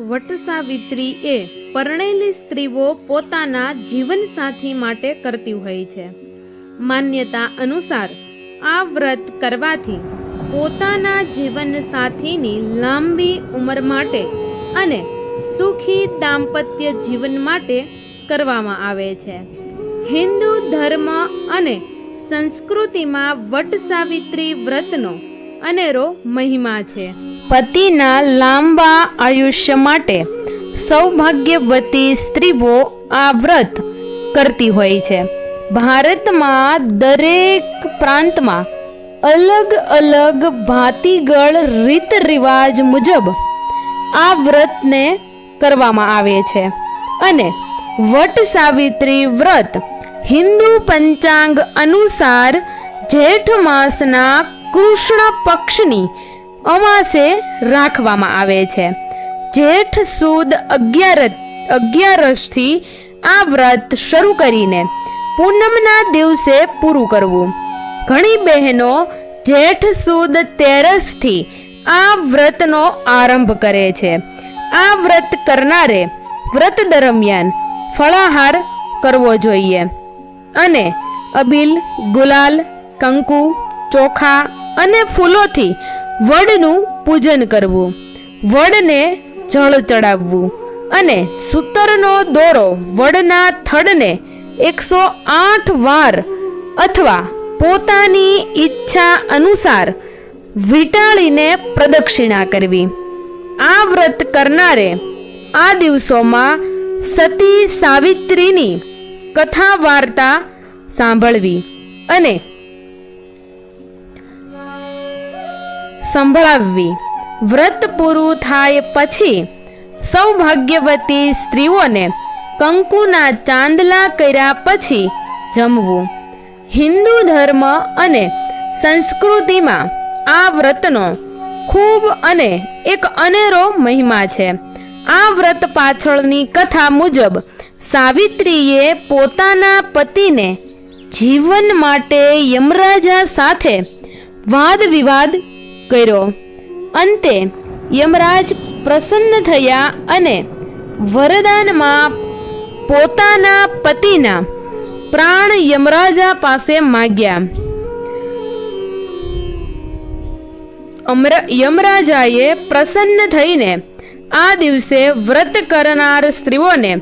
વટસાવિત્રી એ પરણેલી સ્ત્રીઓ પોતાના જીવનસાથી માટે કરતી હોય છે. માન્યતા અનુસાર આ વ્રત કરવાથી પોતાના જીવનસાથીની લાંબી ઉંમર માટે અને સુખી દાંપત્ય જીવન માટે કરવામાં આવે છે. હિન્દુ ધર્મ અને સંસ્કૃતિમાં વટ સાવિત્રી વ્રતનો અનેરો મહિમા છે. પતિના લાંબા આયુષ્ય માટે સૌભાગ્યવતી સ્ત્રીઓ આ વ્રત કરતી હોય છે. ભારતમાં દરેક પ્રાંતમાં અલગ અલગ ભાતીગળ રીત રિવાજ મુજબ આ વ્રતને કરવામાં આવે છે. અને વટ સાવિત્રી વ્રત હિન્દુ પંચાંગ અનુસાર જેઠ માસના કૃષ્ણ પક્ષની અમાસે રાખવામાં આવે છે. જેઠ સુદ અગિયાર અગિયારસથી આ વ્રત શરૂ કરીને પૂનમના દિવસે પૂરું કરવું. ઘણી બહેનો જેઠ સુદ તેરસથી આ વ્રતનો આરંભ કરે છે. આ વ્રત કરનારે વ્રત દરમિયાન ફળાહાર કરવો જોઈએ અને અબીલ, ગુલાલ, કંકુ, ચોખા અને ફૂલોથી વડનું પૂજન કરવું, વડને જળ ચડાવવું અને સૂતરનો દોરો વડના થડને એકસો આઠ વાર અથવા પોતાની ઈચ્છા અનુસાર વીંટાળીને પ્રદક્ષિણા કરવી. આ વ્રત કરનારે આ દિવસોમાં સતી સાવિત્રીની કથા વાર્તા સાંભળવી અને સંભળાવવી. વ્રત પૂરું થાય પછી સૌભાગ્યવતી સ્ત્રીઓને કંકુના ચાંદલા કર્યા પછી જમવું. હિન્દુ ધર્મ અને સંસ્કૃતિમાં આ વ્રતનો ખૂબ અને એક અનેરો મહિમા છે. આ વ્રત પાછળની કથા મુજબ સાવિત્રીએ પોતાના પતિને જીવન માટે યમરાજા સાથે વાદ વિવાદ કર્યો. અંતે યમરાજ પ્રસન્ન થયા અને વરદાનમાં પોતાના પતિના પ્રાણ યમરાજા પાસે માગ્યા. યમરાજાએ પ્રસન્ન થઈને આ દિવસે વ્રત કરનાર સ્ત્રીઓને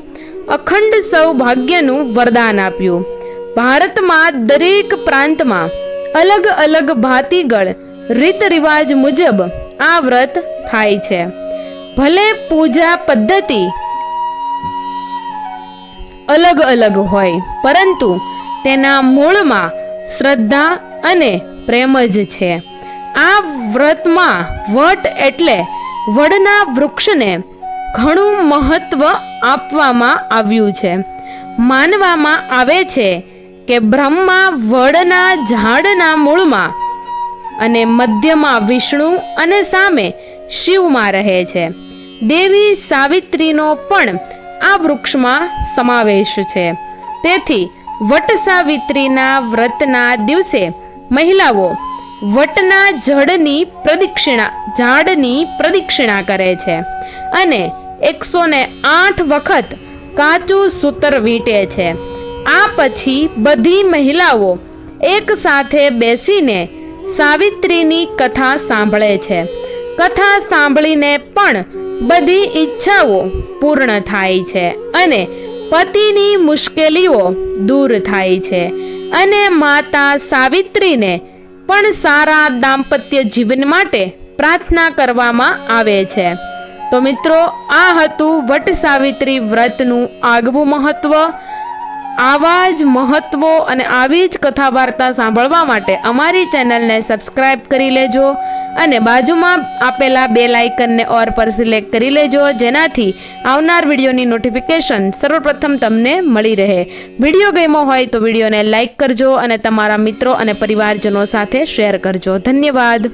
અખંડ સૌભાગ્યનું વરદાન આપ્યું. ભારતમાં દરેક પ્રાંતમાં અલગ અલગ ભાતીગળ રીત રિવાજ મુજબ આ વ્રત થાય છે. ભલે પૂજા પદ્ધતિ અલગ અલગ હોય, પરંતુ તેના મૂળમાં શ્રદ્ધા અને પ્રેમ જ છે. આ વ્રતમાં વટ એટલે વડના વૃક્ષને ઘણું મહત્વ આપવામાં આવ્યું છે. માનવામાં આવે છે કે બ્રહ્મા વડના ઝાડના મૂળમાં અને મધ્યમાં વિષ્ણુ અને સામે શિવમાં રહે છે. દેવી સાવિત્રીનો પણ આ વૃક્ષમાં સમાવેશ છે. તેથી વટ સાવિત્રીના વ્રતના દિવસે મહિલાઓ વટના જળની પ્રદક્ષિણા, ઝાડની પ્રદક્ષિણા કરે છે અને એકસો ને આઠ વખત કાચું સૂતર વીંટે છે. આ પછી બધી મહિલાઓ એક સાથે બેસીને સાવિત્રીની કથા સાંભળે છે. કથા સાંભળીને પણ બધી ઈચ્છાઓ પૂર્ણ થાય છે અને પતિની મુશ્કેલીઓ દૂર થાય છે અને માતા સાવિત્રીને પણ સારા દાંપત્ય જીવન માટે પ્રાર્થના કરવામાં આવે છે. તો મિત્રો, આ હતું વટ સાવિત્રી વ્રતનું આગવું મહત્વ. આવા જ મહત્વો અને આવી જ કથા વાર્તા સાંભળવા માટે અમારી ચેનલને સબસ્ક્રાઇબ કરી લેજો અને બાજુમાં આપેલા બે લાઇકનને ઓર પર સિલેક્ટ કરી લેજો, જેનાથી આવનાર વિડીયોની નોટિફિકેશન સર્વપ્રથમ તમને મળી રહે. વીડિયો ગમ્યો હોય તો વિડીયોને લાઇક કરજો અને તમારા મિત્રો અને પરિવારજનો સાથે શેર કરજો. ધન્યવાદ.